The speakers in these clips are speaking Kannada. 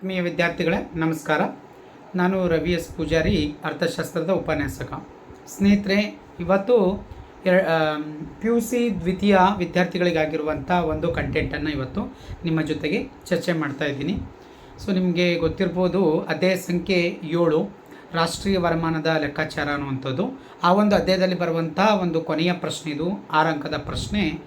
ಆತ್ಮೀಯ ವಿದ್ಯಾರ್ಥಿಗಳೇ, ನಮಸ್ಕಾರ. ನಾನು ರವಿ ಎಸ್. ಪೂಜಾರಿ, ಅರ್ಥಶಾಸ್ತ್ರದ ಉಪನ್ಯಾಸಕ. ಸ್ನೇಹಿತರೆ, ಇವತ್ತು ಪಿ ಯು ಸಿ ದ್ವಿತೀಯ ವಿದ್ಯಾರ್ಥಿಗಳಿಗಾಗಿರುವಂಥ ಒಂದು ಕಂಟೆಂಟನ್ನು ಇವತ್ತು ನಿಮ್ಮ ಜೊತೆಗೆ ಚರ್ಚೆ ಮಾಡ್ತಾ ಇದ್ದೀನಿ. ಸೊ, ನಿಮಗೆ ಗೊತ್ತಿರ್ಬೋದು, ಅದೇ ಸಂಖ್ಯೆ ಏಳು ರಾಷ್ಟ್ರೀಯ ವರಮಾನದ ಲೆಕ್ಕಾಚಾರ ಅನ್ನುವಂಥದ್ದು. ಆ ಒಂದು ಅಧ್ಯಾಯದಲ್ಲಿ ಬರುವಂಥ ಒಂದು ಕೊನೆಯ ಪ್ರಶ್ನೆ ಇದು, ಆರಂಕದ ಪ್ರಶ್ನೆ.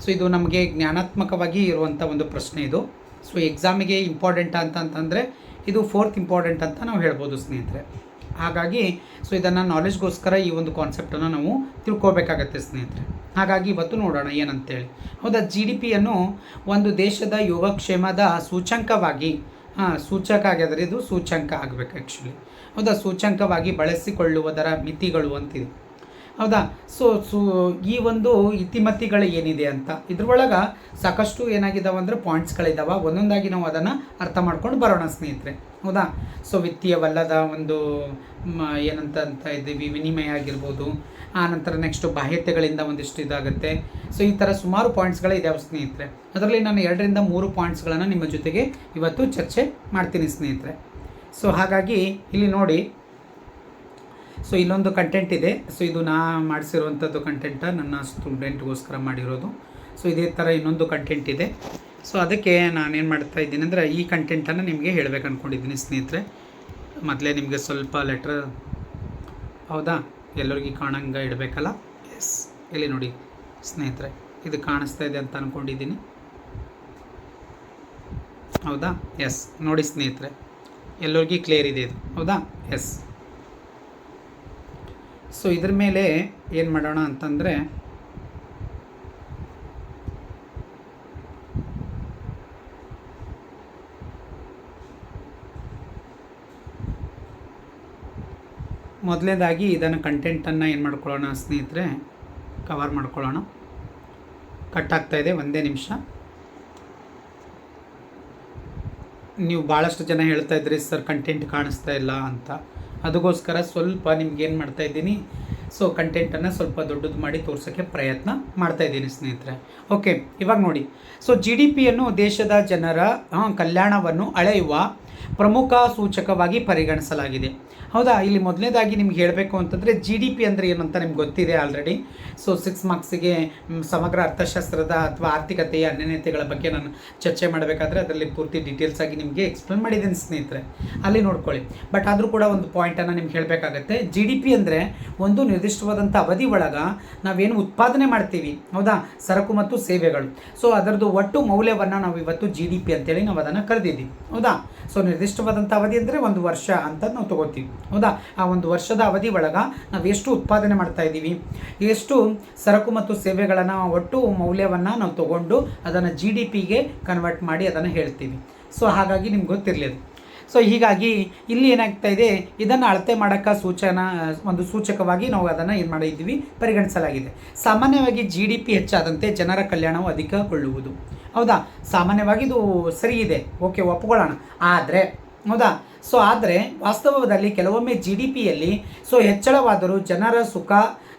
ಸೊ, ಇದು ನಮಗೆ ಜ್ಞಾನಾತ್ಮಕವಾಗಿ ಇರುವಂಥ ಒಂದು ಪ್ರಶ್ನೆ ಇದು. ಸೊ ಎಕ್ಸಾಮಿಗೆ ಇಂಪಾರ್ಟೆಂಟ್ ಅಂತ ಅಂತಂದರೆ ಇದು ಫೋರ್ತ್ ಇಂಪಾರ್ಟೆಂಟ್ ಅಂತ ನಾವು ಹೇಳ್ಬೋದು ಸ್ನೇಹಿತರೆ. ಹಾಗಾಗಿ ಸೊ ಇದನ್ನು ನಾಲೆಜ್ಗೋಸ್ಕರ ಈ ಒಂದು ಕಾನ್ಸೆಪ್ಟನ್ನು ನಾವು ತಿಳ್ಕೊಬೇಕಾಗತ್ತೆ ಸ್ನೇಹಿತರೆ. ಹಾಗಾಗಿ ಇವತ್ತು ನೋಡೋಣ ಏನಂತೇಳಿ. ಹೌದಾ? ಜಿ ಡಿ ಪಿಯನ್ನು ಒಂದು ದೇಶದ ಯೋಗಕ್ಷೇಮದ ಸೂಚಂಕವಾಗಿ ಹಾಂ ಸೂಚಕ ಆಗ್ಯದ್ರೆ, ಇದು ಸೂಚಂಕ ಆಗಬೇಕು ಆ್ಯಕ್ಚುಲಿ ಹೌದಾ? ಸೂಚಂಕವಾಗಿ ಬಳಸಿಕೊಳ್ಳುವುದರ ಮಿತಿಗಳು ಅಂತಿದೆ ಹೌದಾ? ಸೊ ಸೊ ಈ ಒಂದು ಇತಿಮತಿಗಳು ಏನಿದೆ ಅಂತ? ಇದ್ರೊಳಗೆ ಸಾಕಷ್ಟು ಏನಾಗಿದ್ದಾವೆ ಅಂದರೆ ಪಾಯಿಂಟ್ಸ್ಗಳಿದ್ದಾವೆ ಒಂದೊಂದಾಗಿ ನಾವು ಅದನ್ನು ಅರ್ಥ ಮಾಡ್ಕೊಂಡು ಬರೋಣ ಸ್ನೇಹಿತರೆ. ಹೌದಾ? ಸೊ ವಿತ್ತೀಯವಲ್ಲದ ಒಂದು ಏನಂತ ಅಂತ ಇದ್ದೀವಿ, ವಿನಿಮಯ ಆಗಿರ್ಬೋದು. ಆನಂತರ ನಂತರ ನೆಕ್ಸ್ಟು ಬಾಹ್ಯತೆಗಳಿಂದ ಒಂದಿಷ್ಟು ಇದಾಗುತ್ತೆ. ಸೊ ಈ ಥರ ಸುಮಾರು ಪಾಯಿಂಟ್ಸ್ಗಳಿದ್ದಾವೆ ಸ್ನೇಹಿತರೆ. ಅದರಲ್ಲಿ ನಾನು ಎರಡರಿಂದ ಮೂರು ಪಾಯಿಂಟ್ಸ್ಗಳನ್ನು ನಿಮ್ಮ ಜೊತೆಗೆ ಇವತ್ತು ಚರ್ಚೆ ಮಾಡ್ತೀನಿ ಸ್ನೇಹಿತರೆ. ಸೊ ಹಾಗಾಗಿ ಇಲ್ಲಿ ನೋಡಿ ಸೊ ಇಲ್ಲೊಂದು ಕಂಟೆಂಟ್ ಇದೆ. ಸೊ ಇದು ನಾ ಮಾಡಿಸಿರುವಂಥದ್ದು ಕಂಟೆಂಟ ನನ್ನ ಸ್ಟೂಡೆಂಟ್ಗೋಸ್ಕರ ಮಾಡಿರೋದು. ಸೊ ಇದೇ ಥರ ಇನ್ನೊಂದು ಕಂಟೆಂಟ್ ಇದೆ. ಸೊ ಅದಕ್ಕೆ ನಾನೇನು ಮಾಡ್ತಾ ಇದ್ದೀನಿ ಅಂದರೆ ಈ ಕಂಟೆಂಟನ್ನು ನಿಮಗೆ ಹೇಳಬೇಕು ಅಂದ್ಕೊಂಡಿದ್ದೀನಿ ಸ್ನೇಹಿತರೆ. ಮೊದಲೇ ನಿಮಗೆ ಸ್ವಲ್ಪ ಲೆಟ್ರ್ ಹೌದಾ? ಎಲ್ಲರಿಗೂ ಕಾಣಂಗೆ ಇಡಬೇಕಲ್ಲ? ಎಸ್ ಇಲ್ಲಿ ನೋಡಿ ಸ್ನೇಹಿತರೆ, ಇದು ಕಾಣಿಸ್ತಾ ಇದೆ ಅಂತ ಅಂದ್ಕೊಂಡಿದ್ದೀನಿ ಹೌದಾ? ಎಸ್ ನೋಡಿ ಸ್ನೇಹಿತರೆ, ಎಲ್ಲರಿಗೂ ಕ್ಲಿಯರ್ ಇದೆ ಇದು. ಹೌದಾ? ಎಸ್ ಸೊ ಇದ್ರ ಮೇಲೆ ಏನು ಮಾಡೋಣ ಅಂತಂದರೆ ಮೊದಲನೇದಾಗಿ ಇದನ್ನು ಕಂಟೆಂಟನ್ನು ಏನು ಮಾಡ್ಕೊಳ್ಳೋಣ ಸ್ನೇಹಿತರೆ ಕವರ್ ಮಾಡ್ಕೊಳ್ಳೋಣ. ಕಟ್ ಆಗ್ತಾ ಇದೆ, ಒಂದೇ ನಿಮಿಷ. ನೀವು ಭಾಳಷ್ಟು ಜನ ಹೇಳ್ತಾ ಇದ್ರಿ, ಸರ್ ಕಂಟೆಂಟ್ ಕಾಣಿಸ್ತಾ ಇಲ್ಲ ಅಂತ. ಅದಕ್ಕೋಸ್ಕರ ಸ್ವಲ್ಪ ನಿಮ್ಗೆ ಏನು ಮಾಡ್ತಾ ಇದ್ದೀನಿ? ಸೊ ಕಂಟೆಂಟನ್ನು ಸ್ವಲ್ಪ ದೊಡ್ಡದು ಮಾಡಿ ತೋರ್ಸೋಕ್ಕೆ ಪ್ರಯತ್ನ ಮಾಡ್ತಾ ಇದ್ದೀನಿ ಸ್ನೇಹಿತರೆ. ಓಕೆ ಇವಾಗ ನೋಡಿ. ಸೊ ಜಿ ಡಿ ಪಿಯನ್ನು ದೇಶದ ಜನರ ಕಲ್ಯಾಣವನ್ನು ಅಳೆಯುವ ಪ್ರಮುಖ ಸೂಚಕವಾಗಿ ಪರಿಗಣಿಸಲಾಗಿದೆ. ಹೌದಾ? ಇಲ್ಲಿ ಮೊದಲನೇದಾಗಿ ನಿಮ್ಗೆ ಹೇಳಬೇಕು ಅಂತಂದರೆ ಜಿ ಡಿ ಪಿ ಅಂದರೆ ಏನು ಅಂತ ನಿಮ್ಗೆ ಗೊತ್ತಿದೆ ಆಲ್ರೆಡಿ ಸೊ ಸಿಕ್ಸ್ ಮಾರ್ಕ್ಸಿಗೆ ಸಮಗ್ರ ಅರ್ಥಶಾಸ್ತ್ರದ ಅಥವಾ ಆರ್ಥಿಕತೆಯ ಅನ್ಯನ್ಯತೆಗಳ ಬಗ್ಗೆ ನಾನು ಚರ್ಚೆ ಮಾಡಬೇಕಾದ್ರೆ ಅದರಲ್ಲಿ ಪೂರ್ತಿ ಡೀಟೇಲ್ಸ್ ಆಗಿ ನಿಮಗೆ ಎಕ್ಸ್ಪ್ಲೇನ್ ಮಾಡಿದ್ದೀನಿ ಸ್ನೇಹಿತರೆ. ಅಲ್ಲಿ ನೋಡ್ಕೊಳ್ಳಿ. ಬಟ್ ಆದರೂ ಕೂಡ ಒಂದು ಪಾಯಿಂಟನ್ನು ನಿಮ್ಗೆ ಹೇಳಬೇಕಾಗತ್ತೆ. ಜಿ ಡಿ ಪಿ ಅಂದರೆ ಒಂದು ನಿರ್ದಿಷ್ಟವಾದಂಥ ಅವಧಿ ಒಳಗೆ ನಾವೇನು ಉತ್ಪಾದನೆ ಮಾಡ್ತೀವಿ. ಹೌದಾ? ಸರಕು ಮತ್ತು ಸೇವೆಗಳು. ಸೊ ಅದರದ್ದು ಒಟ್ಟು ಮೌಲ್ಯವನ್ನು ನಾವು ಇವತ್ತು ಜಿ ಡಿ ಪಿ ಅಂತೇಳಿ ನಾವು ಅದನ್ನು ಕರೆದಿದ್ದೀವಿ. ಹೌದಾ? ಸೊ ನಿರ್ದಿಷ್ಟವಾದಂಥ ಅವಧಿ ಅಂದರೆ ಒಂದು ವರ್ಷ ಅಂತ ನಾವು ತಗೋತೀವಿ. ಹೌದಾ? ಆ ಒಂದು ವರ್ಷದ ಅವಧಿ ಒಳಗೆ ನಾವು ಎಷ್ಟು ಉತ್ಪಾದನೆ ಮಾಡ್ತಾ ಇದ್ದೀವಿ? ಎಷ್ಟು ಸರಕು ಮತ್ತು ಸೇವೆಗಳನ್ನು ಒಟ್ಟು ಮೌಲ್ಯವನ್ನು ನಾವು ತಗೊಂಡು ಅದನ್ನು ಜಿ ಡಿ ಪಿಗೆ ಕನ್ವರ್ಟ್ ಮಾಡಿ ಅದನ್ನು ಹೇಳ್ತೀವಿ. ಸೊ ಹಾಗಾಗಿ ನಿಮ್ಗೆ ಗೊತ್ತಿರಲಿ ಅದು ಸೊ ಹೀಗಾಗಿ ಇಲ್ಲಿ ಏನಾಗ್ತಾ ಇದೆ? ಇದನ್ನು ಅಳತೆ ಮಾಡೋಕ್ಕೆ ಸೂಚನಾ, ಒಂದು ಸೂಚಕವಾಗಿ ನಾವು ಅದನ್ನು ಏನು ಮಾಡಿದ್ದೀವಿ? ಪರಿಗಣಿಸಲಾಗಿದೆ. ಸಾಮಾನ್ಯವಾಗಿ ಜಿ ಡಿ ಪಿ ಹೆಚ್ಚಾದಂತೆ ಜನರ ಕಲ್ಯಾಣವು ಅಧಿಕಗೊಳ್ಳುವುದು. ಹೌದಾ? ಸಾಮಾನ್ಯವಾಗಿ ಇದು ಸರಿ ಇದೆ. ಓಕೆ, ಒಪ್ಕೊಳ್ಳೋಣ. ಆದರೆ, ಹೌದಾ? ಸೊ ಆದರೆ, ವಾಸ್ತವದಲ್ಲಿ ಕೆಲವೊಮ್ಮೆ ಜಿ ಡಿ ಪಿಯಲ್ಲಿ ಸೊ ಹೆಚ್ಚಳವಾದರೂ ಜನರ ಸುಖ,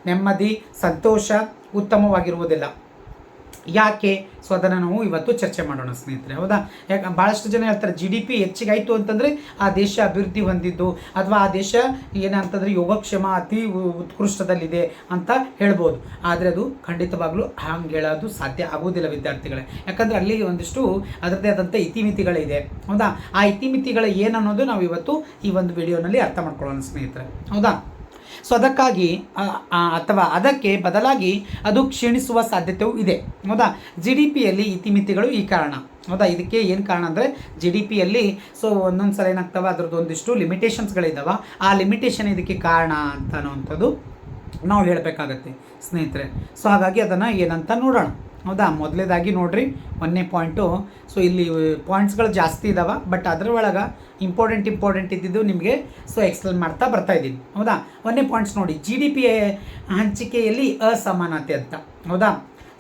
ನೆಮ್ಮದಿ, ಸಂತೋಷ ಉತ್ತಮವಾಗಿರುವುದಿಲ್ಲ. ಯಾಕೆ ಸೊ ಅದನ್ನು ನಾವು ಇವತ್ತು ಚರ್ಚೆ ಮಾಡೋಣ ಸ್ನೇಹಿತರೆ, ಹೌದಾ? ಯಾಕೆ ಭಾಳಷ್ಟು ಜನ ಹೇಳ್ತಾರೆ ಜಿ ಡಿ ಪಿ ಹೆಚ್ಚಿಗಾಯಿತು ಅಂತಂದರೆ ಆ ದೇಶ ಅಭಿವೃದ್ಧಿ ಹೊಂದಿದ್ದು ಅಥವಾ ಆ ದೇಶ ಏನಂತಂದರೆ ಯೋಗಕ್ಷೇಮ ಅತಿ ಉತ್ಕೃಷ್ಟದಲ್ಲಿದೆ ಅಂತ ಹೇಳ್ಬೋದು. ಆದರೆ ಅದು ಖಂಡಿತವಾಗಲೂ ಹಂಗೆ ಹೇಳೋದು ಸಾಧ್ಯ ಆಗೋದಿಲ್ಲ ವಿದ್ಯಾರ್ಥಿಗಳೇ. ಯಾಕಂದರೆ ಅಲ್ಲಿ ಒಂದಿಷ್ಟು ಅದರದ್ದೇ ಆದಂಥ ಇತಿಮಿತಿಗಳಿದೆ, ಹೌದಾ? ಆ ಇತಿಮಿತಿಗಳು ಏನನ್ನೋದು ನಾವು ಇವತ್ತು ಈ ಒಂದು ವಿಡಿಯೋನಲ್ಲಿ ಅರ್ಥ ಮಾಡ್ಕೊಳ್ಳೋಣ ಸ್ನೇಹಿತರೆ, ಹೌದಾ? ಸೊ ಅದಕ್ಕಾಗಿ ಅಥವಾ ಅದಕ್ಕೆ ಬದಲಾಗಿ ಅದು ಕ್ಷೀಣಿಸುವ ಸಾಧ್ಯತೆಯೂ ಇದೆ. ಹೌದಾ? ಜಿ ಡಿ ಪಿಯಲ್ಲಿ ಇತಿಮಿತಿಗಳು ಈ ಕಾರಣ. ಹೌದಾ? ಇದಕ್ಕೆ ಏನು ಕಾರಣ ಅಂದರೆ ಜಿ ಡಿ ಪಿಯಲ್ಲಿ ಸೊ ಒಂದೊಂದು ಸಲ ಏನಾಗ್ತವೆ? ಅದ್ರದ್ದು ಒಂದಿಷ್ಟು ಲಿಮಿಟೇಷನ್ಸ್ಗಳಿದ್ದಾವೆ ಆ ಲಿಮಿಟೇಷನ್ ಇದಕ್ಕೆ ಕಾರಣ ಅಂತ ಅನ್ನೋವಂಥದ್ದು ನಾವು ಹೇಳಬೇಕಾಗತ್ತೆ ಸ್ನೇಹಿತರೆ. ಸೊ ಹಾಗಾಗಿ ಅದನ್ನು ಏನಂತ ನೋಡೋಣ. ಹೌದಾ? ಮೊದಲೇದಾಗಿ ನೋಡ್ರಿ, ಒಂದನೇ ಪಾಯಿಂಟು ಸೊ ಇಲ್ಲಿ ಪಾಯಿಂಟ್ಸ್ಗಳು ಜಾಸ್ತಿ ಇದ್ದಾವೆ ಬಟ್ ಒಳಗೆ ಇಂಪಾರ್ಟೆಂಟ್ ಇಂಪಾರ್ಟೆಂಟ್ ಇದ್ದಿದ್ದು ನಿಮಗೆ ಸೊ ಎಕ್ಸ್ಪ್ಲೇನ್ ಮಾಡ್ತಾ ಬರ್ತಾ ಇದ್ದೀನಿ. ಹೌದಾ? ಒಂದನೇ ಪಾಯಿಂಟ್ಸ್ ನೋಡಿ. ಜಿ ಡಿ ಪಿ ಹಂಚಿಕೆಯಲ್ಲಿ ಅಸಮಾನತೆ ಅಂತ. ಹೌದಾ?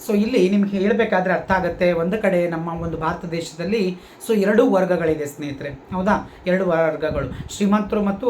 ಸೊ ಇಲ್ಲಿ ನಿಮ್ಗೆ ಹೇಳಬೇಕಾದ್ರೆ ಅರ್ಥ ಆಗುತ್ತೆ. ಒಂದು ಕಡೆ ನಮ್ಮ ಒಂದು ಭಾರತ ದೇಶದಲ್ಲಿ ಸೊ ಎರಡು ವರ್ಗಗಳಿದೆ ಸ್ನೇಹಿತರೆ. ಹೌದಾ? ಎರಡು ವರ್ಗಗಳು. ಶ್ರೀಮಂತರು ಮತ್ತು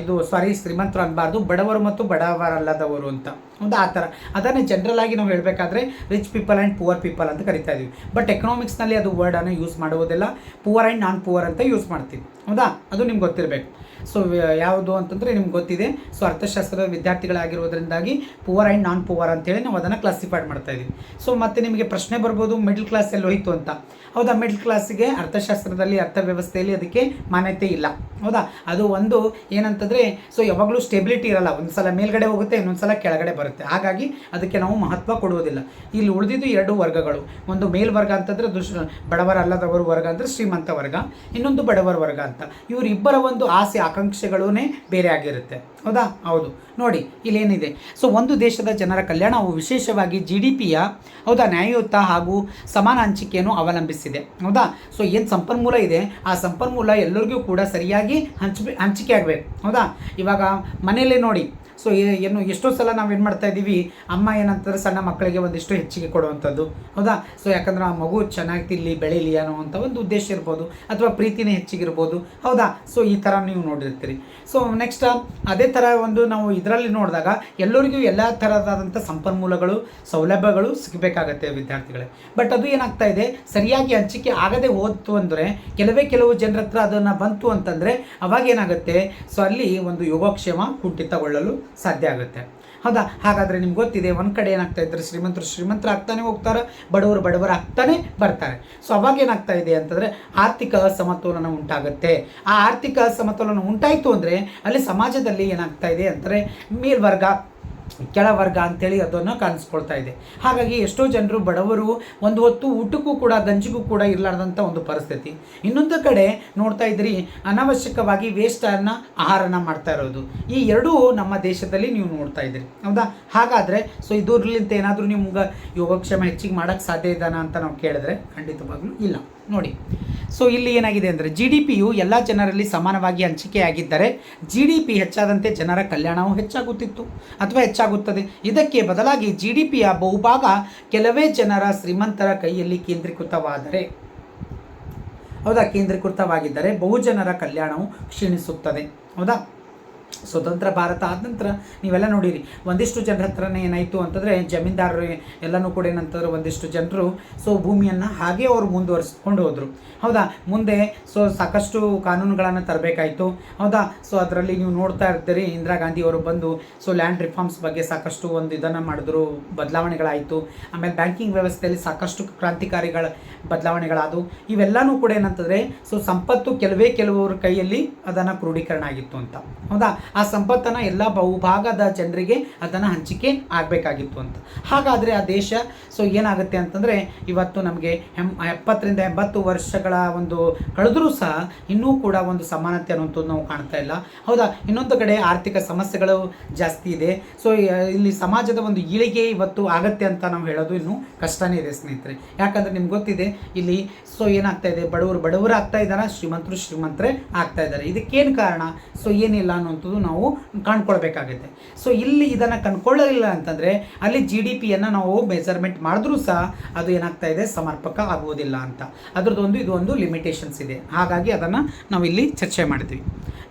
ಇದು ಸಾರಿ ಶ್ರೀಮಂತರು ಅನ್ನಬಾರ್ದು ಬಡವರು ಮತ್ತು ಬಡವರಲ್ಲದವರು ಅಂತ. ಹೌದಾ ಆ ಥರ. ಅದನ್ನೇ ಜನರಲ್ ಆಗಿ ನಾವು ಹೇಳಬೇಕಾದ್ರೆ rich people and poor people ಅಂತ ಕರಿತಾ ಇದೀವಿ. ಬಟ್ ಎಕನಾಮಿಕ್ಸ್ನಲ್ಲಿ ಅದು ವರ್ಡನ್ನು ಯೂಸ್ ಮಾಡುವುದಿಲ್ಲ. ಪುವರ್ ಆ್ಯಂಡ್ ನಾನ್ ಪುವರ್ ಅಂತ ಯೂಸ್ ಮಾಡ್ತೀವಿ. ಹೌದಾ? ಅದು ನಿಮ್ಗೆ ಗೊತ್ತಿರಬೇಕು. ಸೊ ಯಾವುದು ಅಂತಂದರೆ ನಿಮ್ಗೆ ಗೊತ್ತಿದೆ. ಸೊ ಅರ್ಥಶಾಸ್ತ್ರದ ವಿದ್ಯಾರ್ಥಿಗಳಾಗಿರೋದ್ರಿಂದಾಗಿ ಪುವರ್ ಆ್ಯಂಡ್ ನಾನ್ ಪುವರ್ ಅಂತೇಳಿ ನಾವು ಅದನ್ನು ಕ್ಲಾಸಿಫೈಡ್ ಮಾಡ್ತಾ ಇದ್ದೀವಿ ಸೊ ಮತ್ತೆ ನಿಮಗೆ ಪ್ರಶ್ನೆ ಬರ್ಬೋದು ಮಿಡ್ಲ್ ಕ್ಲಾಸ್ ಎಲ್ಲಿ ಹೋಯ್ತು ಅಂತ. ಹೌದಾ? ಮಿಡ್ಲ್ ಕ್ಲಾಸಿಗೆ ಅರ್ಥಶಾಸ್ತ್ರದಲ್ಲಿ, ಅರ್ಥವ್ಯವಸ್ಥೆಯಲ್ಲಿ ಅದಕ್ಕೆ ಮಾನ್ಯತೆ ಇಲ್ಲ. ಹೌದಾ? ಅದು ಒಂದು ಏನಂತಂದರೆ ಸೊ ಯಾವಾಗಲೂ ಸ್ಟೆಬಿಲಿಟಿ ಇರಲ್ಲ. ಒಂದು ಸಲ ಮೇಲ್ಗಡೆ ಹೋಗುತ್ತೆ ಇನ್ನೊಂದು ಸಲ ಕೆಳಗಡೆ ಬರುತ್ತೆ. ಹಾಗಾಗಿ ಅದಕ್ಕೆ ನಾವು ಮಹತ್ವ ಕೊಡುವುದಿಲ್ಲ. ಇಲ್ಲಿ ಉಳಿದಿದ್ದು ಎರಡು ವರ್ಗಗಳು. ಒಂದು ಮೇಲ್ವರ್ಗ ಅಂತಂದರೆ ದುಷ್, ಬಡವರ ಅಲ್ಲದವರು ವರ್ಗ ಅಂದರೆ ಶ್ರೀಮಂತ ವರ್ಗ. ಇನ್ನೊಂದು ಬಡವರ ವರ್ಗ ಅಂತ. ಇವರಿಬ್ಬರ ಒಂದು ಆಸೆ ಆಕಾಂಕ್ಷೆಗಳೂ ಬೇರೆ ಆಗಿರುತ್ತೆ. ಹೌದಾ? ಹೌದು. ನೋಡಿ, ಇಲ್ಲೇನಿದೆ. ಸೊ ಒಂದು ದೇಶದ ಜನರ ಕಲ್ಯಾಣವು ವಿಶೇಷವಾಗಿ ಜಿ ಡಿ ಪಿಯ ಹೌದಾ, ನ್ಯಾಯಯುತ ಹಾಗೂ ಸಮಾನ ಹಂಚಿಕೆಯನ್ನು ಅವಲಂಬಿಸಿದೆ. ಹೌದಾ? ಸೊ ಏನು ಸಂಪನ್ಮೂಲ ಇದೆ? ಆ ಸಂಪನ್ಮೂಲ ಎಲ್ಲರಿಗೂ ಕೂಡ ಸರಿಯಾಗಿ ಹಂಚ ಹಂಚಿಕೆ ಆಗಬೇಕು. ಹೌದಾ? ಇವಾಗ ಮನೆಯಲ್ಲೇ ನೋಡಿ ಸೊ ಏನು, ಎಷ್ಟೋ ಸಲ ನಾವು ಏನು ಮಾಡ್ತಾ ಇದ್ದೀವಿ, ಅಮ್ಮ ಏನಂತಂದ್ರೆ ಸಣ್ಣ ಮಕ್ಕಳಿಗೆ ಒಂದಿಷ್ಟು ಹೆಚ್ಚಿಗೆ ಕೊಡುವಂಥದ್ದು. ಹೌದಾ? ಸೊ ಯಾಕಂದ್ರೆ ಆ ಮಗು ಚೆನ್ನಾಗಿ ತಿಲ್ಲಿ ಬೆಳೀಲಿ ಅಂತ ಒಂದು ಉದ್ದೇಶ ಇರ್ಬೋದು, ಅಥವಾ ಪ್ರೀತಿನೇ ಹೆಚ್ಚಿಗಿರ್ಬೋದು. ಹೌದಾ? ಸೊ ಈ ಥರ ನೀವು ನೋಡಿರ್ತೀರಿ. ಸೊ ನೆಕ್ಸ್ಟ್ ಅದೇ ಥರ ಒಂದು ನಾವು ಇದರಲ್ಲಿ ನೋಡಿದಾಗ ಎಲ್ಲರಿಗೂ ಎಲ್ಲ ಥರದಾದಂಥ ಸಂಪನ್ಮೂಲಗಳು, ಸೌಲಭ್ಯಗಳು ಸಿಗಬೇಕಾಗತ್ತೆ ವಿದ್ಯಾರ್ಥಿಗಳೇ. ಬಟ್ ಅದು ಏನಾಗ್ತಾ ಇದೆ, ಸರಿಯಾಗಿ ಹಂಚಿಕೆ ಆಗದೆ ಹೋದ್ತು ಅಂದರೆ, ಕೆಲವೇ ಕೆಲವು ಜನರ ಹತ್ರ ಅದನ್ನು ಬಂತು ಅಂತಂದರೆ, ಅವಾಗ ಏನಾಗುತ್ತೆ, ಸೊ, ಅಲ್ಲಿ ಒಂದು ಯೋಗಕ್ಷೇಮ ಕುಂಠಿತಗೊಳ್ಳಲು ಸಾಧ್ಯ ಆಗುತ್ತೆ. ಹೌದಾ? ಹಾಗಾದರೆ ನಿಮ್ಗೆ ಗೊತ್ತಿದೆ, ಒಂದು ಕಡೆ ಏನಾಗ್ತಾ ಇದ್ದಾರೆ ಶ್ರೀಮಂತರು ಶ್ರೀಮಂತರು ಆಗ್ತಾನೆ ಹೋಗ್ತಾರೆ, ಬಡವರು ಬಡವರು ಆಗ್ತಾನೆ ಬರ್ತಾರೆ. ಸೊ ಅವಾಗ ಏನಾಗ್ತಾ ಇದೆ ಅಂತಂದರೆ ಆರ್ಥಿಕ ಅಸಮತೋಲನ ಉಂಟಾಗುತ್ತೆ. ಆ ಆರ್ಥಿಕ ಅಸಮತೋಲನ ಉಂಟಾಯಿತು ಅಂದರೆ ಅಲ್ಲಿ ಸಮಾಜದಲ್ಲಿ ಏನಾಗ್ತಾ ಇದೆ ಅಂದರೆ ಮೇಲ್ವರ್ಗ ಕೆಳವರ್ಗ ಅಂತೇಳಿ ಅದನ್ನು ಕಾಣಿಸ್ಕೊಳ್ತಾ ಇದೆ. ಹಾಗಾಗಿ ಎಷ್ಟೋ ಜನರು ಬಡವರು ಒಂದು ಹೊತ್ತು ಊಟಕ್ಕೂ ಕೂಡ ಗಂಜಿಗೂ ಕೂಡ ಇರಲಾರ್ದಂಥ ಒಂದು ಪರಿಸ್ಥಿತಿ. ಇನ್ನೊಂದು ಕಡೆ ನೋಡ್ತಾ ಇದ್ರಿ, ಅನಾವಶ್ಯಕವಾಗಿ ವೇಸ್ಟನ್ನು ಆಹಾರನ ಮಾಡ್ತಾ ಇರೋದು. ಈ ಎರಡೂ ನಮ್ಮ ದೇಶದಲ್ಲಿ ನೀವು ನೋಡ್ತಾ ಇದ್ದೀರಿ ಹೌದಾ? ಹಾಗಾದರೆ ಸೊ ಇದರಲ್ಲಿಂತ ಏನಾದರೂ ನಿಮ್ಗೆ ಯೋಗಕ್ಷೇಮ ಹೆಚ್ಚಿಗೆ ಮಾಡೋಕ್ಕೆ ಸಾಧ್ಯ ಇದ್ದಾನ ಅಂತ ನಾವು ಕೇಳಿದ್ರೆ ಖಂಡಿತವಾಗ್ಲೂ ಇಲ್ಲ. ನೋಡಿ. ಸೊ ಇಲ್ಲಿ ಏನಾಗಿದೆ ಅಂದರೆ ಜಿ ಡಿ ಪಿಯು ಎಲ್ಲ ಜನರಲ್ಲಿ ಸಮಾನವಾಗಿ ಹಂಚಿಕೆಯಾಗಿದ್ದರೆ ಜಿ ಡಿ ಪಿ ಹೆಚ್ಚಾದಂತೆ ಜನರ ಕಲ್ಯಾಣವು ಹೆಚ್ಚಾಗುತ್ತಿತ್ತು ಅಥವಾ ಹೆಚ್ಚಾಗುತ್ತದೆ. ಇದಕ್ಕೆ ಬದಲಾಗಿ ಜಿ ಡಿ ಪಿಯ ಬಹುಭಾಗ ಕೆಲವೇ ಜನರ ಶ್ರೀಮಂತರ ಕೈಯಲ್ಲಿ ಕೇಂದ್ರೀಕೃತವಾದರೆ. ಹೌದಾ? ಕೇಂದ್ರೀಕೃತವಾಗಿದ್ದರೆ ಬಹುಜನರ ಕಲ್ಯಾಣವು ಕ್ಷೀಣಿಸುತ್ತದೆ. ಹೌದಾ? ಸ್ವತಂತ್ರ ಭಾರತ ಆದ ನಂತರ ನೀವೆಲ್ಲ ನೋಡಿರಿ, ಒಂದಿಷ್ಟು ಜನರ ಹತ್ರನೇ ಏನಾಯಿತು ಅಂತಂದರೆ ಜಮೀನ್ದಾರರು ಎಲ್ಲನೂ ಕೂಡ ಏನಂತಂದ್ರೆ ಒಂದಿಷ್ಟು ಜನರು ಸೊ ಭೂಮಿಯನ್ನು ಹಾಗೆ ಅವರು ಮುಂದುವರಿಸ್ಕೊಂಡು ಹೋದರು. ಹೌದಾ? ಮುಂದೆ ಸೊ ಸಾಕಷ್ಟು ಕಾನೂನುಗಳನ್ನು ತರಬೇಕಾಯಿತು. ಹೌದಾ? ಸೊ ಅದರಲ್ಲಿ ನೀವು ನೋಡ್ತಾ ಇರ್ತೀರಿ, ಇಂದಿರಾ ಗಾಂಧಿ ಅವರು ಬಂದು ಸೊ ಲ್ಯಾಂಡ್ ರಿಫಾರ್ಮ್ಸ್ ಬಗ್ಗೆ ಸಾಕಷ್ಟು ಒಂದು ಇದನ್ನು ಮಾಡಿದ್ರು, ಬದಲಾವಣೆಗಳಾಯಿತು. ಆಮೇಲೆ ಬ್ಯಾಂಕಿಂಗ್ ವ್ಯವಸ್ಥೆಯಲ್ಲಿ ಸಾಕಷ್ಟು ಕ್ರಾಂತಿಕಾರಿಗಳ ಬದಲಾವಣೆಗಳಾದವು. ಇವೆಲ್ಲನೂ ಕೂಡ ಏನಂತಂದರೆ, ಸೊ ಸಂಪತ್ತು ಕೆಲವೇ ಕೆಲವರ ಕೈಯಲ್ಲಿ ಅದನ್ನು ಕ್ರೋಢೀಕರಣ ಆಗಿತ್ತು ಅಂತ. ಹೌದಾ? ಆ ಸಂಪತ್ತನ್ನು ಎಲ್ಲ ಬಹುಭಾಗದ ಜನರಿಗೆ ಅದನ್ನು ಹಂಚಿಕೆ ಆಗಬೇಕಾಗಿತ್ತು ಅಂತ. ಹಾಗಾದರೆ ಆ ದೇಶ ಸೊ ಏನಾಗುತ್ತೆ ಅಂತಂದರೆ, ಇವತ್ತು ನಮಗೆ ಎಂ, ಎಪ್ಪತ್ತರಿಂದ ಎಂಬತ್ತು ವರ್ಷಗಳ ಒಂದು ಕಳೆದರೂ ಸಹ ಇನ್ನೂ ಕೂಡ ಒಂದು ಸಮಾನತೆ ಅನ್ನುವಂಥದ್ದು ನಾವು ಕಾಣ್ತಾ ಇಲ್ಲ. ಹೌದಾ? ಇನ್ನೊಂದು ಕಡೆ ಆರ್ಥಿಕ ಸಮಸ್ಯೆಗಳು ಜಾಸ್ತಿ ಇದೆ. ಸೊ ಇಲ್ಲಿ ಸಮಾಜದ ಒಂದು ಈಳಿಗೆ ಇವತ್ತು ಆಗತ್ತೆ ಅಂತ ನಾವು ಹೇಳೋದು ಇನ್ನೂ ಕಷ್ಟನೇ ಇದೆ ಸ್ನೇಹಿತರೆ. ಯಾಕಂದರೆ ನಿಮ್ಗೆ ಗೊತ್ತಿದೆ, ಇಲ್ಲಿ ಸೊ ಏನಾಗ್ತಾ ಇದೆ? ಬಡವರು ಬಡವರು ಆಗ್ತಾ ಇದ್ದಾರೆ ಶ್ರೀಮಂತರು ಶ್ರೀಮಂತರೇ ಆಗ್ತಾ ಇದ್ದಾರೆ ಇದಕ್ಕೇನು ಕಾರಣ? ಸೊ ಏನಿಲ್ಲ ಅನ್ನುವಂಥದ್ದು ನಾವು ಕಾಣ್ಕೊಳ್ಬೇಕಾಗುತ್ತೆ. ಸೊ ಇಲ್ಲಿ ಇದನ್ನು ಕಂಡ್ಕೊಳ್ಳಲಿಲ್ಲ ಅಂತಂದರೆ, ಅಲ್ಲಿ ಜಿ ಡಿ ಪಿಯನ್ನು ನಾವು ಮೆಜರ್ಮೆಂಟ್ ಮಾಡಿದ್ರೂ ಸಹ ಅದು ಏನಾಗ್ತಾ ಇದೆ? ಸಮರ್ಪಕ ಆಗುವುದಿಲ್ಲ ಅಂತ. ಅದ್ರದ್ದೊಂದು ಇದು ಒಂದು ಲಿಮಿಟೇಷನ್ಸ್ ಇದೆ. ಹಾಗಾಗಿ ಅದನ್ನು ನಾವು ಇಲ್ಲಿ ಚರ್ಚೆ ಮಾಡಿದ್ವಿ.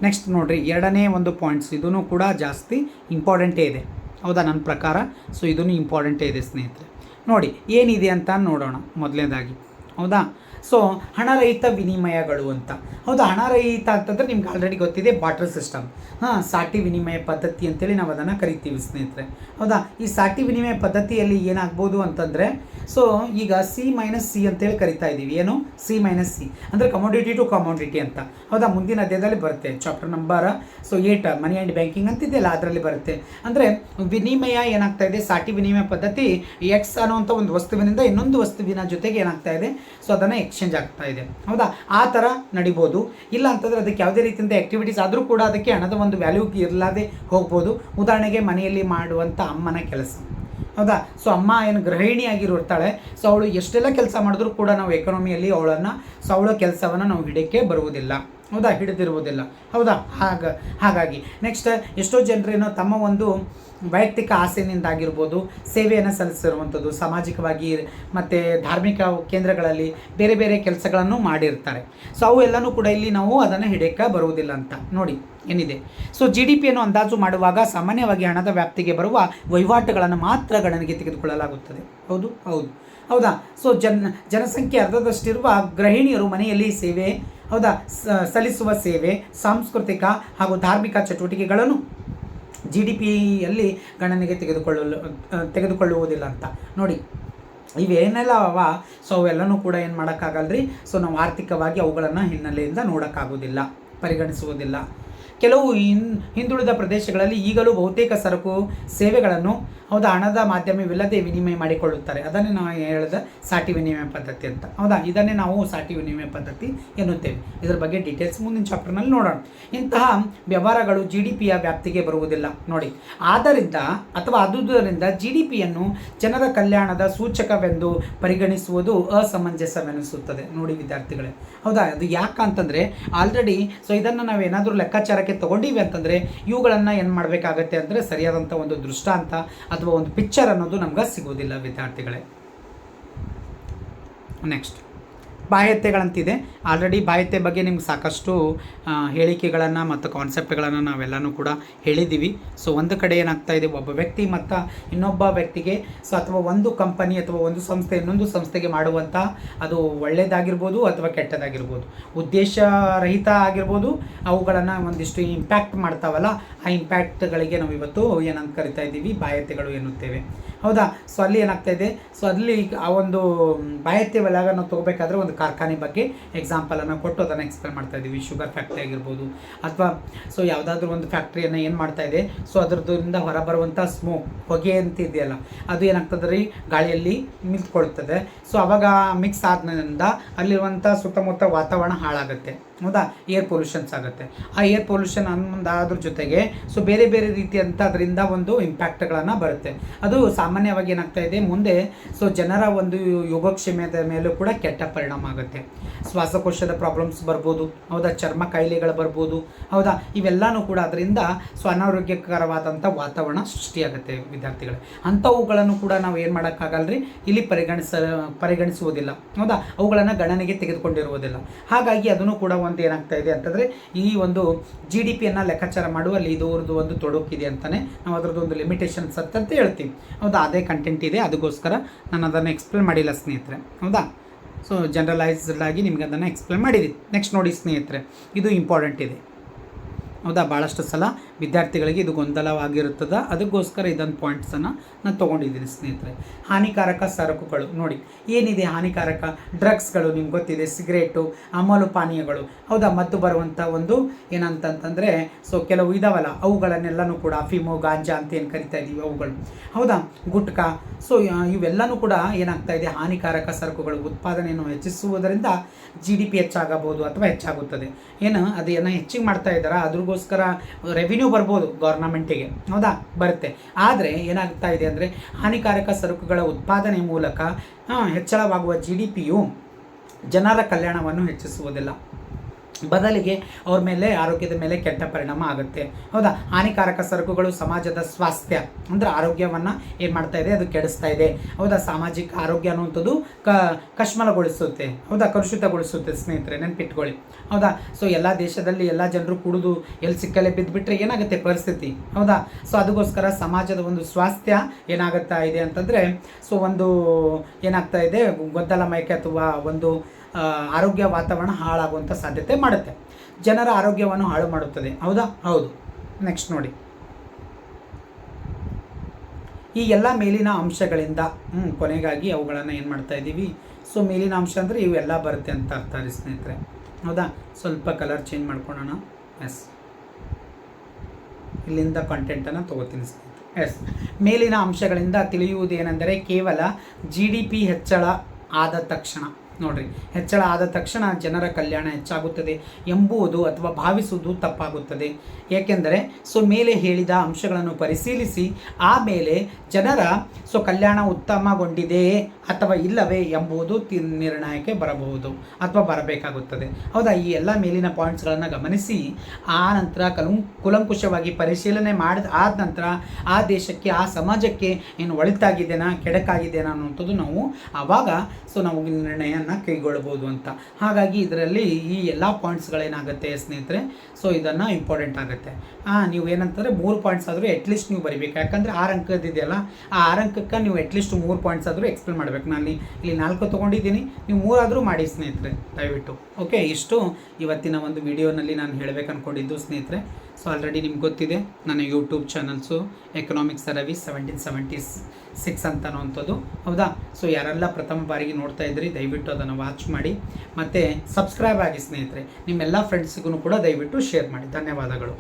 ನೆಕ್ಸ್ಟ್ ನೋಡಿರಿ, ಎರಡನೇ ಒಂದು ಪಾಯಿಂಟ್ಸ್ ಇದೂ ಕೂಡ ಜಾಸ್ತಿ ಇಂಪಾರ್ಟೆಂಟೇ ಇದೆ. ಹೌದಾ ನನ್ನ ಪ್ರಕಾರ? ಸೊ ಇದೂ ಇಂಪಾರ್ಟೆಂಟೇ ಇದೆ, ಸ್ನೇಹಿತರೆ. ನೋಡಿ, ಏನಿದೆ ಅಂತ ನೋಡೋಣ ಮೊದಲನೇದಾಗಿ. ಹೌದಾ? ಸೊ ಹಣರಹಿತ ವಿನಿಮಯಗಳು ಅಂತ. ಹೌದಾ? ಹಣರಹಿತ ಅಂತಂದರೆ ನಿಮ್ಗೆ ಆಲ್ರೆಡಿ ಗೊತ್ತಿದೆ ಬಾಟರ್ ಸಿಸ್ಟಮ್ ಹಾಂ, ಸಾಟಿ ವಿನಿಮಯ ಪದ್ಧತಿ ಅಂತೇಳಿ ನಾವು ಅದನ್ನು ಕರಿತೀವಿ ಸ್ನೇಹಿತರೆ. ಹೌದಾ? ಈ ಸಾಟಿ ವಿನಿಮಯ ಪದ್ಧತಿಯಲ್ಲಿ ಏನಾಗ್ಬೋದು ಅಂತಂದರೆ ಸೊ ಈಗ ಸಿ ಮೈನಸ್ ಸಿ ಅಂತೇಳಿ ಕರಿತಾ ಇದ್ದೀವಿ ಏನು? ಸಿ ಮೈನಸ್ ಸಿ ಅಂದರೆ ಕಮೋಡಿಟಿ ಟು ಕಮೋಡಿಟಿ ಅಂತ. ಹೌದಾ? ಮುಂದಿನ ಅಧ್ಯಾಯದಲ್ಲಿ ಬರುತ್ತೆ chapter number so eight money and banking ಅಂತಿದೆಯಲ್ಲ, ಅದರಲ್ಲಿ ಬರುತ್ತೆ. ಅಂದರೆ ವಿನಿಮಯ ಏನಾಗ್ತಾ ಇದೆ? ಸಾಟಿ ವಿನಿಮಯ ಪದ್ಧತಿ ಎಕ್ಸ್ ಅನ್ನುವಂಥ ಒಂದು ವಸ್ತುವಿನಿಂದ ಇನ್ನೊಂದು ವಸ್ತುವಿನ ಜೊತೆಗೆ ಏನಾಗ್ತಾ ಇದೆ? ಸೊ ಅದನ್ನು ಎಕ್ಸ್ಚೇಂಜ್ ಆಗ್ತಾ ಇದೆ. ಹೌದಾ? ಆ ಥರ ನಡಿಬೋದು. ಇಲ್ಲ ಅಂತಂದರೆ ಅದಕ್ಕೆ ಯಾವುದೇ ರೀತಿಯಿಂದ ಆ್ಯಕ್ಟಿವಿಟೀಸ್ ಆದರೂ ಕೂಡ ಅದಕ್ಕೆ ಹಣದ ಒಂದು ವ್ಯಾಲ್ಯೂ ಇರಲಾದೆ ಹೋಗ್ಬೋದು. ಉದಾಹರಣೆಗೆ ಮನೆಯಲ್ಲಿ ಮಾಡುವಂಥ ಅಮ್ಮನ ಕೆಲಸ. ಹೌದಾ? ಸೊ ಅಮ್ಮ ಏನು ಗೃಹಿಣಿಯಾಗಿರ್ತಾಳೆ ಸೊ ಅವಳು ಎಷ್ಟೆಲ್ಲ ಕೆಲಸ ಮಾಡಿದ್ರೂ ಕೂಡ ನಾವು ಎಕಾನಮಿಯಲ್ಲಿ ಅವಳನ್ನು ಸೊ ಅವಳ ಕೆಲಸವನ್ನು ನಾವು ಹಿಡಿಯೋಕ್ಕೆ ಬರುವುದಿಲ್ಲ. ಹೌದಾ? ಹಿಡಿದಿರುವುದಿಲ್ಲ. ಹೌದಾ? ಹಾಗ, ಹಾಗಾಗಿ. ನೆಕ್ಸ್ಟ್ ಎಷ್ಟೋ ಜನರೇನೋ ತಮ್ಮ ಒಂದು ವೈಯಕ್ತಿಕ ಆಸೆಯಿಂದಾಗಿರ್ಬೋದು ಸೇವೆಯನ್ನು ಸಲ್ಲಿಸಿರುವಂಥದ್ದು, ಸಾಮಾಜಿಕವಾಗಿ ಮತ್ತು ಧಾರ್ಮಿಕ ಕೇಂದ್ರಗಳಲ್ಲಿ ಬೇರೆ ಬೇರೆ ಕೆಲಸಗಳನ್ನು ಮಾಡಿರ್ತಾರೆ. ಸೊ ಅವು ಎಲ್ಲನೂ ಕೂಡ ಇಲ್ಲಿ ನಾವು ಅದನ್ನು ಹಿಡಿಯಕ್ಕೆ ಬರುವುದಿಲ್ಲ ಅಂತ. ನೋಡಿ, ಏನಿದೆ? ಸೊ ಜಿ ಡಿ ಪಿಯನ್ನು ಅಂದಾಜು ಮಾಡುವಾಗ ಸಾಮಾನ್ಯವಾಗಿ ಹಣದ ವ್ಯಾಪ್ತಿಗೆ ಬರುವ ವಹಿವಾಟುಗಳನ್ನು ಮಾತ್ರ ಗಣನೆಗೆ ತೆಗೆದುಕೊಳ್ಳಲಾಗುತ್ತದೆ. ಹೌದು? ಹೌದು. ಹೌದಾ? ಸೊ ಜನ, ಜನಸಂಖ್ಯೆ ಅರ್ಧದಷ್ಟಿರುವ ಗೃಹಿಣಿಯರು ಮನೆಯಲ್ಲಿ ಸೇವೆ ಹೌದಾ? ಸಲ್ಲಿಸುವ ಸೇವೆ, ಸಾಂಸ್ಕೃತಿಕ ಹಾಗೂ ಧಾರ್ಮಿಕ ಚಟುವಟಿಕೆಗಳನ್ನು ಜಿ ಡಿ ಪಿಯಲ್ಲಿ ಗಣನೆಗೆ ತೆಗೆದುಕೊಳ್ಳಲು ತೆಗೆದುಕೊಳ್ಳುವುದಿಲ್ಲ ಅಂತ. ನೋಡಿ, ಇವೇನೆಲ್ಲ ಅವ? ಸೊ ಅವೆಲ್ಲನೂ ಕೂಡ ಏನು ಮಾಡೋಕ್ಕಾಗಲ್ರಿ? ಸೊ ನಾವು ಆರ್ಥಿಕವಾಗಿ ಅವುಗಳನ್ನು ಹಿನ್ನೆಲೆಯಿಂದ ನೋಡೋಕ್ಕಾಗೋದಿಲ್ಲ, ಪರಿಗಣಿಸುವುದಿಲ್ಲ. ಕೆಲವು ಹಿನ್, ಹಿಂದುಳಿದ ಪ್ರದೇಶಗಳಲ್ಲಿ ಈಗಲೂ ಬಹುತೇಕ ಸರಕು ಸೇವೆಗಳನ್ನು ಹೌದಾ, ಹಣದ ಮಾಧ್ಯಮವಿಲ್ಲದೆ ವಿನಿಮಯ ಮಾಡಿಕೊಳ್ಳುತ್ತಾರೆ. ಅದನ್ನೇ ನಾವು ಹೇಳಿದ ಸಾಟಿ ವಿನಿಮಯ ಪದ್ಧತಿ ಅಂತ. ಹೌದಾ, ಇದನ್ನೇ ನಾವು ಸಾಟಿ ವಿನಿಮಯ ಪದ್ಧತಿ ಎನ್ನುತ್ತೇವೆ. ಇದರ ಬಗ್ಗೆ ಡೀಟೇಲ್ಸ್ ಮುಂದಿನ ಚಾಪ್ಟರ್ನಲ್ಲಿ ನೋಡೋಣ. ಇಂತಹ ವ್ಯವಹಾರಗಳು ಜಿ ಡಿ ಪಿಯ ವ್ಯಾಪ್ತಿಗೆ ಬರುವುದಿಲ್ಲ. ನೋಡಿ, ಆದ್ದರಿಂದ ಅಥವಾ ಅದುದರಿಂದ ಜಿ ಡಿ ಪಿಯನ್ನು ಜನರ ಕಲ್ಯಾಣದ ಸೂಚಕವೆಂದು ಪರಿಗಣಿಸುವುದು ಅಸಮಂಜಸವೆನಿಸುತ್ತದೆ. ನೋಡಿ ವಿದ್ಯಾರ್ಥಿಗಳೇ. ಹೌದಾ, ಅದು ಯಾಕಂತಂದರೆ ಆಲ್ರೆಡಿ ಸೊ ಇದನ್ನು ನಾವು ಏನಾದರೂ ಲೆಕ್ಕಾಚಾರಕ್ಕೆ ತಗೊಂಡಿವಿ ಅಂತಂದರೆ ಇವುಗಳನ್ನು ಏನು ಮಾಡಬೇಕಾಗತ್ತೆ ಅಂದರೆ ಸರಿಯಾದಂಥ ಒಂದು ದೃಷ್ಟಾಂತ ಅಥವಾ ಒಂದು ಪಿಕ್ಚರ್ ಅನ್ನೋದು ನಮ್ಗೆ ಸಿಗೋದಿಲ್ಲ, ವಿದ್ಯಾರ್ಥಿಗಳೇ. ನೆಕ್ಸ್ಟ್ ಬಾಹ್ಯತೆಗಳಂತಿದೆ. ಆಲ್ರೆಡಿ ಬಾಹ್ಯತೆ ಬಗ್ಗೆ ನಿಮ್ಗೆ ಸಾಕಷ್ಟು ಹೇಳಿಕೆಗಳನ್ನು ಮತ್ತು ಕಾನ್ಸೆಪ್ಟ್ಗಳನ್ನು ನಾವೆಲ್ಲನೂ ಕೂಡ ಹೇಳಿದ್ದೀವಿ ಸೊ ಒಂದು ಕಡೆ ಏನಾಗ್ತಾ ಇದೆ, ಒಬ್ಬ ವ್ಯಕ್ತಿ ಮತ್ತು ಇನ್ನೊಬ್ಬ ವ್ಯಕ್ತಿಗೆ, ಸೊ, ಅಥವಾ ಒಂದು ಕಂಪನಿ ಅಥವಾ ಒಂದು ಸಂಸ್ಥೆ ಇನ್ನೊಂದು ಸಂಸ್ಥೆಗೆ ಮಾಡುವಂಥ ಅದು ಒಳ್ಳೆಯದಾಗಿರ್ಬೋದು ಅಥವಾ ಕೆಟ್ಟದಾಗಿರ್ಬೋದು. ಉದ್ದೇಶ ರಹಿತ ಆಗಿರ್ಬೋದು, ಅವುಗಳನ್ನು ಒಂದಿಷ್ಟು ಇಂಪ್ಯಾಕ್ಟ್ ಮಾಡ್ತಾವಲ್ಲ, ಆ ಇಂಪ್ಯಾಕ್ಟ್ಗಳಿಗೆ ನಾವು ಇವತ್ತು ಏನಂತ ಕರಿತಾ ಇದ್ದೀವಿ, ಬಾಹ್ಯತೆಗಳು ಎನ್ನುತ್ತೇವೆ. ಹೌದಾ? ಸೊ ಅಲ್ಲಿ ಏನಾಗ್ತಾ ಇದೆ? ಸೊ ಅಲ್ಲಿ ಆ ಒಂದು ಬಾಹ್ಯತೆ ವಲಯನ ನಾವು ತೊಗೋಬೇಕಾದ್ರೆ ಒಂದು ಕಾರ್ಖಾನೆ ಬಗ್ಗೆ ಎಕ್ಸಾಂಪಲನ್ನು ಕೊಟ್ಟು ಅದನ್ನು ಎಕ್ಸ್ಪ್ಲೇನ್ ಮಾಡ್ತಾ ಇದ್ದೀವಿ ಶುಗರ್ ಫ್ಯಾಕ್ಟ್ರಿ ಆಗಿರ್ಬೋದು ಅಥವಾ ಸೊ ಯಾವುದಾದ್ರೂ ಒಂದು ಫ್ಯಾಕ್ಟ್ರಿಯನ್ನು ಏನು ಮಾಡ್ತಾ ಇದೆ? ಸೊ ಅದರದ್ರಿಂದ ಹೊರಬರುವಂಥ ಸ್ಮೋಕ್ ಹೊಗೆ ಅಂತ ಇದೆಯಲ್ಲ, ಅದು ಏನಾಗ್ತದೆ ರೀ? ಗಾಳಿಯಲ್ಲಿ ನಿಂತ್ಕೊಳ್ತದೆ. ಸೊ ಅವಾಗ ಮಿಕ್ಸ್ ಆದ್ರಿಂದ ಅಲ್ಲಿರುವಂಥ ಸುತ್ತಮುತ್ತ ವಾತಾವರಣ ಹಾಳಾಗುತ್ತೆ. ಹೌದಾ ಏರ್ ಪೊಲ್ಯೂಷನ್ಸ್ ಆಗುತ್ತೆ. ಆ ಏರ್ ಪೊಲ್ಯೂಷನ್ ಅನ್ನೋದಾದ್ರ ಜೊತೆಗೆ ಸೊ ಬೇರೆ ಬೇರೆ ರೀತಿಯಂಥ ಅದರಿಂದ ಒಂದು ಇಂಪ್ಯಾಕ್ಟ್ಗಳನ್ನು ಬರುತ್ತೆ. ಅದು ಸಾಮಾನ್ಯವಾಗಿ ಏನಾಗ್ತಾ ಇದೆ, ಮುಂದೆ ಸೊ ಜನರ ಒಂದು ಯೋಗಕ್ಷೇಮದ ಮೇಲೂ ಕೂಡ ಕೆಟ್ಟ ಪರಿಣಾಮ ಆಗುತ್ತೆ. ಶ್ವಾಸಕೋಶದ ಪ್ರಾಬ್ಲಮ್ಸ್ ಬರ್ಬೋದು, ಹೌದಾ, ಚರ್ಮ ಕಾಯಿಲೆಗಳು ಬರ್ಬೋದು, ಹೌದಾ, ಇವೆಲ್ಲನೂ ಕೂಡ ಅದರಿಂದ ಸೊ ಅನಾರೋಗ್ಯಕರವಾದಂಥ ವಾತಾವರಣ ಸೃಷ್ಟಿಯಾಗುತ್ತೆ ವಿದ್ಯಾರ್ಥಿಗಳೇ. ಅಂಥವುಗಳನ್ನು ಕೂಡ ನಾವು ಏನು ಮಾಡೋಕ್ಕಾಗಲ್ರಿ? ಇಲ್ಲಿ ಪರಿಗಣಿಸ, ಪರಿಗಣಿಸುವುದಿಲ್ಲ. ಹೌದಾ, ಅವುಗಳನ್ನು ಗಣನೆಗೆ ತೆಗೆದುಕೊಂಡಿರುವುದಿಲ್ಲ. ಹಾಗಾಗಿ ಅದನ್ನು ಕೂಡ ಒಂದು ಏನಾಗ್ತಾ ಇದೆ ಅಂತಂದರೆ ಈ ಒಂದು ಜಿ ಡಿ ಪಿಯನ್ನು ಲೆಕ್ಕಾಚಾರ ಮಾಡುವಲ್ಲಿ ಇದರದ್ದು ಒಂದು ತೊಡಕಿದೆ ಅಂತಲೇ ನಾವು ಅದರದ್ದು ಒಂದು ಲಿಮಿಟೇಷನ್ಸ್ ಅಂತ ಹೇಳ್ತೀವಿ. ಹೌದಾ? ಅದೇ ಕಂಟೆಂಟ್ ಇದೆ ಅದಕ್ಕೋಸ್ಕರ ನಾನು ಅದನ್ನು ಎಕ್ಸ್ಪ್ಲೇನ್ ಮಾಡಿಲ್ಲ ಸ್ನೇಹಿತರೆ. ಹೌದಾ? ಸೊ ಜನರಲೈಸ್ಡ್ ಆಗಿ ನಿಮ್ಗೆ ಅದನ್ನು ಎಕ್ಸ್ಪ್ಲೇನ್ ಮಾಡಿದ್ದೀನಿ ನೆಕ್ಸ್ಟ್ ನೋಡಿ ಸ್ನೇಹಿತರೆ, ಇದು ಇಂಪಾರ್ಟೆಂಟ್ ಇದೆ. ಹೌದಾ? ಭಾಳಷ್ಟು ಸಲ ವಿದ್ಯಾರ್ಥಿಗಳಿಗೆ ಇದು ಗೊಂದಲವಾಗಿರುತ್ತದೆ. ಅದಕ್ಕೋಸ್ಕರ ಇದೊಂದು ಪಾಯಿಂಟ್ಸನ್ನು ನಾನು ತೊಗೊಂಡಿದ್ದೀನಿ ಸ್ನೇಹಿತರೆ. ಹಾನಿಕಾರಕ ಸರಕುಗಳು. ನೋಡಿ, ಏನಿದೆ ಹಾನಿಕಾರಕ? ಡ್ರಗ್ಸ್ಗಳು ನಿಮ್ಗೆ ಗೊತ್ತಿದೆ ಸಿಗರೇಟು ಅಮಲು ಪಾನೀಯಗಳು. ಹೌದಾ? ಮದ್ದು ಬರುವಂಥ ಒಂದು ಏನಂತಂತಂದರೆ ಸೊ ಕೆಲವು ಇದಾವಲ್ಲ, ಅವುಗಳನ್ನೆಲ್ಲನೂ ಕೂಡ ಫಿಮೋ ಗಾಂಜಾ ಅಂತ ಏನು ಕರಿತಾ ಇದ್ದೀವಿ ಅವುಗಳು. ಹೌದಾ? ಗುಟ್ಕಾ. ಸೊ ಇವೆಲ್ಲನೂ ಕೂಡ ಏನಾಗ್ತಾ ಇದೆ? ಹಾನಿಕಾರಕ ಸರಕುಗಳು ಉತ್ಪಾದನೆಯನ್ನು ಹೆಚ್ಚಿಸುವುದರಿಂದ ಜಿ ಡಿ ಪಿ ಹೆಚ್ಚಾಗಬಹುದು ಅಥವಾ ಹೆಚ್ಚಾಗುತ್ತದೆ. ಏನು, ಅದೇನು ಹೆಚ್ಚಿಗೆ ಮಾಡ್ತಾ ಇದ್ದಾರಾ? ಅದ್ರಗೋಸ್ಕರ ರೆವಿನ್ಯೂ ಬರ್ಬೋದು ಗೌರ್ನಮೆಂಟಿಗೆ ಹೌದಾ? ಬರುತ್ತೆ. ಆದರೆ ಏನಾಗ್ತಾ ಇದೆ ಅಂದರೆ ಹಾನಿಕಾರಕ ಸರಕುಗಳ ಉತ್ಪಾದನೆ ಮೂಲಕ ಹೆಚ್ಚಳವಾಗುವ ಜಿ ಡಿ ಪಿಯು ಜನರ ಕಲ್ಯಾಣವನ್ನು ಹೆಚ್ಚಿಸುವುದಿಲ್ಲ. ಬದಲಿಗೆ ಅವ್ರ ಮೇಲೆ, ಆರೋಗ್ಯದ ಮೇಲೆ ಕೆಟ್ಟ ಪರಿಣಾಮ ಆಗುತ್ತೆ. ಹೌದಾ? ಹಾನಿಕಾರಕ ಸರಕುಗಳು ಸಮಾಜದ ಸ್ವಾಸ್ಥ್ಯ, ಅಂದರೆ ಆರೋಗ್ಯವನ್ನು ಏನು ಮಾಡ್ತಾ ಇದೆ? ಅದು ಕೆಡಿಸ್ತಾ ಇದೆ. ಹೌದಾ? ಸಾಮಾಜಿಕ ಆರೋಗ್ಯ ಅನ್ನುವಂಥದ್ದು ಕ ಕಶ್ಮಲಗೊಳಿಸುತ್ತೆ ಹೌದಾ? ಕಲುಷಿತಗೊಳಿಸುತ್ತೆ ಸ್ನೇಹಿತರೆ, ನೆನ್ಪಿಟ್ಕೊಳ್ಳಿ. ಹೌದಾ? ಸೊ ಎಲ್ಲ ದೇಶದಲ್ಲಿ ಎಲ್ಲ ಜನರು ಕುಡಿದು ಎಲ್ಲಿ ಸಿಕ್ಕಲ್ಲೇ ಬಿದ್ದುಬಿಟ್ರೆ ಏನಾಗುತ್ತೆ ಪರಿಸ್ಥಿತಿ? ಹೌದಾ? ಸೊ ಅದಕ್ಕೋಸ್ಕರ ಸಮಾಜದ ಒಂದು ಸ್ವಾಸ್ಥ್ಯ ಏನಾಗುತ್ತಾ ಇದೆ ಅಂತಂದರೆ ಸೊ ಒಂದು ಏನಾಗ್ತಾ ಇದೆ? ಗೊಂದಲಮಯಕ್ಕೆ ಅಥವಾ ಒಂದು ಆರೋಗ್ಯ ವಾತಾವರಣ ಹಾಳಾಗುವಂಥ ಸಾಧ್ಯತೆ ಮಾಡುತ್ತೆ. ಜನರ ಆರೋಗ್ಯವನ್ನು ಹಾಳು ಮಾಡುತ್ತದೆ. ಹೌದಾ? ಹೌದು. ನೆಕ್ಸ್ಟ್ ನೋಡಿ. ಈ ಎಲ್ಲ ಮೇಲಿನ ಅಂಶಗಳಿಂದ ಹ್ಞೂ ಕೊನೆಗಾಗಿ ಅವುಗಳನ್ನು ಏನು ಮಾಡ್ತಾ ಇದ್ದೀವಿ? ಸೊ ಮೇಲಿನ ಅಂಶ ಅಂದರೆ ಇವೆಲ್ಲ ಬರುತ್ತೆ ಅಂತ ಅರ್ಥ ರೀ ಸ್ನೇಹಿತರೆ. ಹೌದಾ? ಸ್ವಲ್ಪ ಕಲರ್ ಚೇಂಜ್ ಮಾಡ್ಕೊಳ್ಳೋಣ ಎಸ್ ಇಲ್ಲಿಂದ ಕಂಟೆಂಟನ್ನು ತೊಗೋತೀನಿ ಸ್ನೇಹಿತರೆ. ಎಸ್ ಮೇಲಿನ ಅಂಶಗಳಿಂದ ತಿಳಿಯುವುದೇನೆಂದರೆ ಕೇವಲ ಜಿ ಡಿ ಪಿ ಹೆಚ್ಚಳ ಆದ ತಕ್ಷಣ. ನೋಡ್ರಿ. ಹೆಚ್ಚಳ ಆದ ತಕ್ಷಣ ಜನರ ಕಲ್ಯಾಣ ಹೆಚ್ಚಾಗುತ್ತದೆ ಎಂಬುವುದು ಅಥವಾ ಭಾವಿಸುವುದು ತಪ್ಪಾಗುತ್ತದೆ. ಏಕೆಂದರೆ ಸೊ ಮೇಲೆ ಹೇಳಿದ ಅಂಶಗಳನ್ನು ಪರಿಶೀಲಿಸಿ ಆಮೇಲೆ ಜನರ ಸೊ ಕಲ್ಯಾಣ ಉತ್ತಮಗೊಂಡಿದೆಯೇ ಅಥವಾ ಇಲ್ಲವೇ ಎಂಬುದು ನಿರ್ಣಯಕ್ಕೆ ಬರಬಹುದು ಅಥವಾ ಬರಬೇಕಾಗುತ್ತದೆ. ಹೌದಾ? ಈ ಎಲ್ಲ ಮೇಲಿನ ಪಾಯಿಂಟ್ಸ್ಗಳನ್ನು ಗಮನಿಸಿ, ಆ ನಂತರ ಕಲಂ, ಕುಲಂಕುಷವಾಗಿ ಪರಿಶೀಲನೆ ಮಾಡಿದ ಆದ ನಂತರ ಆ ದೇಶಕ್ಕೆ, ಆ ಸಮಾಜಕ್ಕೆ ಏನು ಒಳಿತಾಗಿದೆನಾ, ಕೆಡಕಾಗಿದೆನಾ ಅನ್ನುವಂಥದ್ದು ನಾವು ಆವಾಗ ಸೊ ನಾವು ನಿರ್ಣಯನ ಕೈಗೊಳ್ಬೋದು ಅಂತ. ಹಾಗಾಗಿ ಇದರಲ್ಲಿ ಈ ಎಲ್ಲ ಪಾಯಿಂಟ್ಸ್ಗಳೇನಾಗುತ್ತೆ ಸ್ನೇಹಿತರೆ? ಸೊ ಇದನ್ನು ಇಂಪಾರ್ಟೆಂಟ್ ಆಗುತ್ತೆ. ಹಾಂ ನೀವು ಏನಂತಂದರೆ ಮೂರು ಪಾಯಿಂಟ್ಸ್ ಆದರೂ ಅಟ್ಲೀಸ್ಟ್ ನೀವು ಬರಿಬೇಕು. ಯಾಕಂದರೆ ಆರು ಅಂಕದಿದೆಯಲ್ಲ ಆ ಆರು ಅಂಕಕ್ಕೆ ನೀವು ಅಟ್ಲೀಸ್ಟ್ ಮೂರು ಪಾಯಿಂಟ್ಸ್ ಆದರೂ ಎಕ್ಸ್ಪ್ಲೇನ್ ಮಾಡಬೇಕು. ನಾನು ಇಲ್ಲಿ ನಾಲ್ಕು ತೊಗೊಂಡಿದ್ದೀನಿ. ನೀವು ಮೂರಾದರೂ ಮಾಡಿ ಸ್ನೇಹಿತರೆ, ದಯವಿಟ್ಟು. ಓಕೆ ಇಷ್ಟು ಇವತ್ತಿನ ಒಂದು ವಿಡಿಯೋನಲ್ಲಿ ನಾನು ಹೇಳಬೇಕು ಅಂದ್ಕೊಂಡಿದ್ದು ಸ್ನೇಹಿತರೆ. ಸೊ ಆಲ್ರೆಡಿ ನಿಮ್ಗೆ ಗೊತ್ತಿದೆ, ನನ್ನ YouTube channels economic service seventeen seventy six ಅಂತ ಅನ್ನೋವಂಥದ್ದು ಹೌದಾ? ಸೊ ಯಾರೆಲ್ಲ ಪ್ರಥಮ ಬಾರಿಗೆ ನೋಡ್ತಾ ಇದ್ರಿ, ದಯವಿಟ್ಟು ಅದನ್ನು ವಾಚ್ ಮಾಡಿ. ಮತ್ತು ಸಬ್ಸ್ಕ್ರೈಬ್ ಆಗಿ ಸ್ನೇಹಿತರೆ, ನಿಮ್ಮೆಲ್ಲ ಫ್ರೆಂಡ್ಸಿಗೂ ಕೂಡ ದಯವಿಟ್ಟು ಶೇರ್ ಮಾಡಿ. ಧನ್ಯವಾದಗಳು.